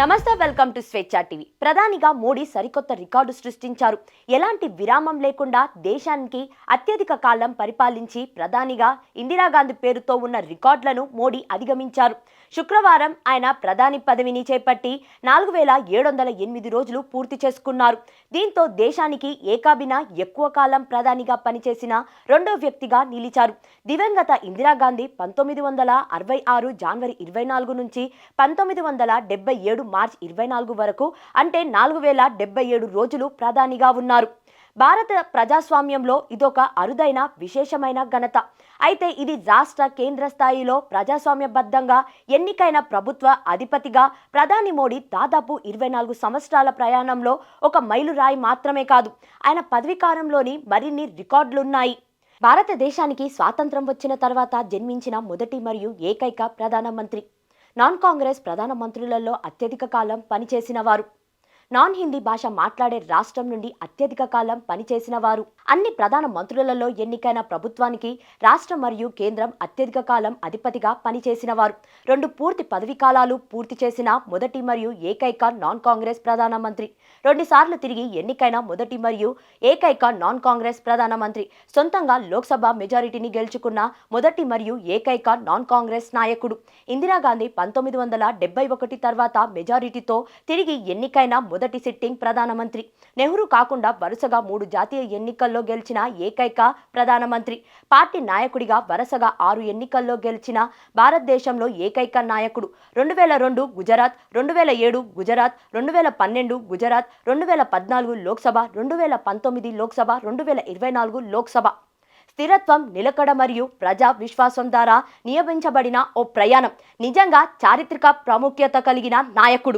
నమస్తే welcome to స్వేచ్ఛా TV. ప్రధానిగా మోడీ సరికొత్త రికార్డు సృష్టించారు. ఎలాంటి విరామం లేకుండా దేశానికి అత్యధిక కాలం పరిపాలించి ప్రధానిగా ఇందిరాగాంధీ పేరుతో ఉన్న రికార్డులను మోడీ అధిగమించారు. శుక్రవారం ఆయన ప్రధాని పదవిని చేపట్టి నాలుగు వేల ఏడు వందల ఎనిమిది రోజులు పూర్తి చేసుకున్నారు. దీంతో దేశానికి ఏకాబిన ఎక్కువ కాలం ప్రధానిగా పనిచేసిన రెండో వ్యక్తిగా నిలిచారు. దివంగత ఇందిరాగాంధీ పంతొమ్మిది వందల అరవై ఆరు జనవరి ఇరవై నాలుగు నుంచి పంతొమ్మిది వందల డెబ్బై ఏడు మార్చ్ ఇరవై నాలుగు వరకు అంటే నాలుగు వేల డెబ్బై ఏడు రోజులు ప్రధానిగా ఉన్నారు. భారత ప్రజాస్వామ్యంలో ఇదొక అరుదైన విశేషమైన ఘనత. అయితే ఇది రాష్ట్ర కేంద్ర స్థాయిలో ప్రజాస్వామ్యబద్ధంగా ఎన్నికైన ప్రభుత్వ అధిపతిగా ప్రధాని మోడీ దాదాపు ఇరవై నాలుగు సంవత్సరాల ప్రయాణంలో ఒక మైలురాయి మాత్రమే కాదు ఆయన పదవీకాలంలోని మరిన్ని రికార్డులున్నాయి. భారతదేశానికి స్వాతంత్రం వచ్చిన తర్వాత జన్మించిన మొదటి మరియు ఏకైక ప్రధానమంత్రి నాన్ కాంగ్రెస్ ప్రధాన మంత్రులలో అత్యధిక కాలం పనిచేసిన వారు. నాన్ హిందీ భాష మాట్లాడే రాష్ట్రం నుండి అత్యధిక కాలం పనిచేసిన వారు. అన్ని ప్రధాన మంత్రులలో ఎన్నికైన ప్రభుత్వానికి రాష్ట్రం మరియు కేంద్రం అత్యధిక కాలం అధిపతిగా పనిచేసిన వారు. రెండు పూర్తి పదవీ కాలాలు పూర్తి చేసిన మొదటి మరియు ఏకైక నాన్ కాంగ్రెస్ ప్రధానమంత్రి రెండుసార్లు తిరిగి ఎన్నికైన మొదటి మరియు ఏకైక నాన్ కాంగ్రెస్ ప్రధానమంత్రి సొంతంగా లోక్సభ మెజారిటీని గెలుచుకున్న మొదటి మరియు ఏకైక నాన్ కాంగ్రెస్ నాయకుడు. ఇందిరాగాంధీ పంతొమ్మిది వందల డెబ్బై ఒకటి తర్వాత మెజారిటీతో తిరిగి ఎన్నికైన మొదటి సిట్టింగ్ ప్రధానమంత్రి. నెహ్రూ కాకుండా వరుసగా మూడు జాతీయ ఎన్నికల్లో గెలిచిన ఏకైక ప్రధానమంత్రి. పార్టీ నాయకుడిగా వరుసగా ఆరు ఎన్నికల్లో గెలిచిన భారతదేశంలో ఏకైక నాయకుడు. రెండు వేల రెండు గుజరాత్ రెండు వేల ఏడు గుజరాత్ రెండు వేల పన్నెండు గుజరాత్ రెండు వేల పద్నాలుగు లోక్సభ రెండు వేల పంతొమ్మిది లోక్సభ రెండు వేల ఇరవై నాలుగు లోక్సభ. స్థిరత్వం నిలకడ మరియు ప్రజా విశ్వాసం ద్వారా నియమించబడిన ఓ ప్రయాణం. నిజంగా చారిత్రక ప్రాముఖ్యత కలిగిన నాయకుడు.